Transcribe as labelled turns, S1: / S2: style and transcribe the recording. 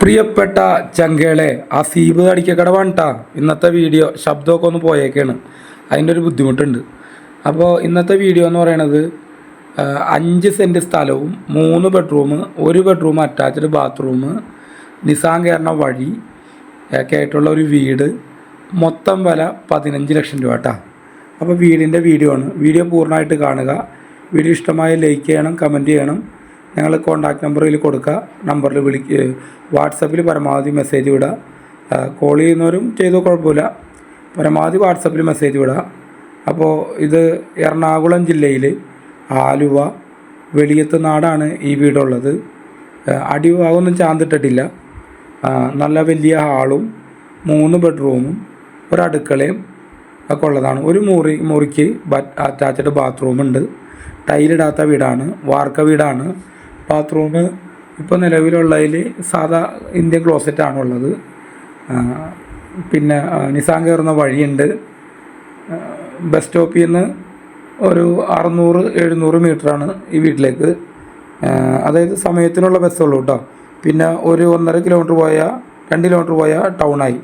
S1: പ്രിയപ്പെട്ട ചങ്കേളെ ആ സീബ് അടിക്കക്കടവാണ് ട്ടാ. ഇന്നത്തെ വീഡിയോ ശബ്ദമൊക്കെ ഒന്ന് പോയേക്കാണ്. അതിന്റെ ഒരു ബുദ്ധിമുട്ടുണ്ട്. അപ്പോൾ ഇന്നത്തെ വീഡിയോ എന്ന് പറയണത് അഞ്ച് സെന്റ് സ്ഥലവും മൂന്ന് ബെഡ്റൂം ഒരു ബെഡ്റൂം അറ്റാച്ച്ഡ് ബാത്റൂം നിസാൻ കയറുന്ന വഴി ഒക്കെ ആയിട്ടുള്ള ഒരു വീട് മൊത്തം വില പതിനഞ്ച് ലക്ഷം രൂപ കേട്ടോ അപ്പോൾ വീടിന്റെ വീഡിയോ ആണ്. വീഡിയോ പൂർണമായിട്ട് കാണുക. വീഡിയോ ഇഷ്ടമായ ലൈക്ക് ചെയ്യണം കമന്റ് ചെയ്യണം. ഞങ്ങൾ കോൺടാക്റ്റ് നമ്പറിൽ കൊടുക്കുക നമ്പറിൽ വിളിക്ക് വാട്സപ്പിൽ പരമാവധി മെസ്സേജ് വിടുക കോൾ ചെയ്യുന്നവരും ചെയ്തോ കുഴപ്പമില്ല. പരമാവധി വാട്സപ്പിൽ മെസ്സേജ് വിടുക അപ്പോൾ ഇത് എറണാകുളം ജില്ലയിൽ ആലുവ വെളിയത്ത് നാടാണ് ഈ വീടുള്ളത്. അടിഭാഗമൊന്നും ചാന്തിട്ടിട്ടില്ല. നല്ല വലിയ ഹാളും മൂന്ന് ബെഡ്റൂമും ഒരടുക്കളയും ഒക്കെ ഉള്ളതാണ്. ഒരു മുറി മുറിക്ക് അറ്റാച്ച്ഡ് ബാത്റൂമുണ്ട് ടൈലിടാത്ത വീടാണ് വാർക്ക വീടാണ്. ബാത്റൂം ഇപ്പോൾ നിലവിലുള്ളതിൽ സാധാ ഇന്ത്യൻ ക്ലോസറ്റാണ് ഉള്ളത് പിന്നെ നിസാൻ കയറുന്ന വഴിയുണ്ട്. ബസ് സ്റ്റോപ്പിൽ നിന്ന് ഒരു അറുന്നൂറ് എഴുന്നൂറ് മീറ്ററാണ് ഈ വീട്ടിലേക്ക്. അതായത് സമയത്തിനുള്ള ബസ്സുള്ളൂ കേട്ടോ പിന്നെ ഒരു ഒന്നര കിലോമീറ്റർ പോയാൽ രണ്ട് കിലോമീറ്റർ പോയാൽ ടൗണായി